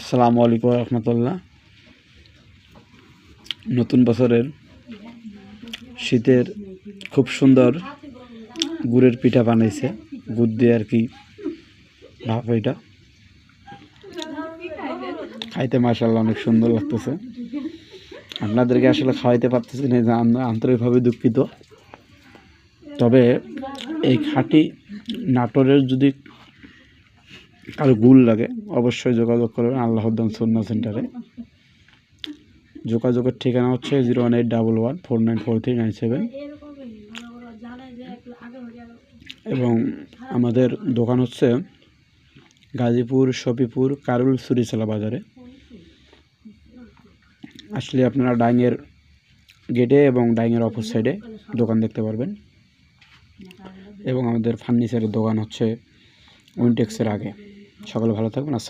আসসালামু আলাইকুম রহমতুল্লাহ। নতুন বছরের শীতের খুব সুন্দর গুড়ের পিঠা বানাইছে। গুড় দিয়ে আর কি ভাপ এটা। খাইতে মাসাল্লাহ অনেক সুন্দর লাগতেছে। আপনাদেরকে আসলে খাওয়াইতে পারতেছি না যে আন্তরিকভাবে দুঃখিত। তবে এই খাঁটি নাটোরের যদি কারও গুল লাগে, অবশ্যই যোগাযোগ করবেন আল্লাহদ্দান সুন্না সেন্টারে। যোগাযোগের ঠিকানা হচ্ছে zero one eight double one four nine four three nine seven. এবং আমাদের দোকান হচ্ছে গাজীপুর, শফিপুর, কারুল সুরিচালা বাজারে। আসলে আপনারা ডাইংয়ের গেটে এবং ডাইংয়ের অপর সাইডে দোকান দেখতে পারবেন। এবং আমাদের ফার্নিচারের দোকান হচ্ছে উইনটেক্সের আগে। সকলে ভালো থাকবেন আসসালাম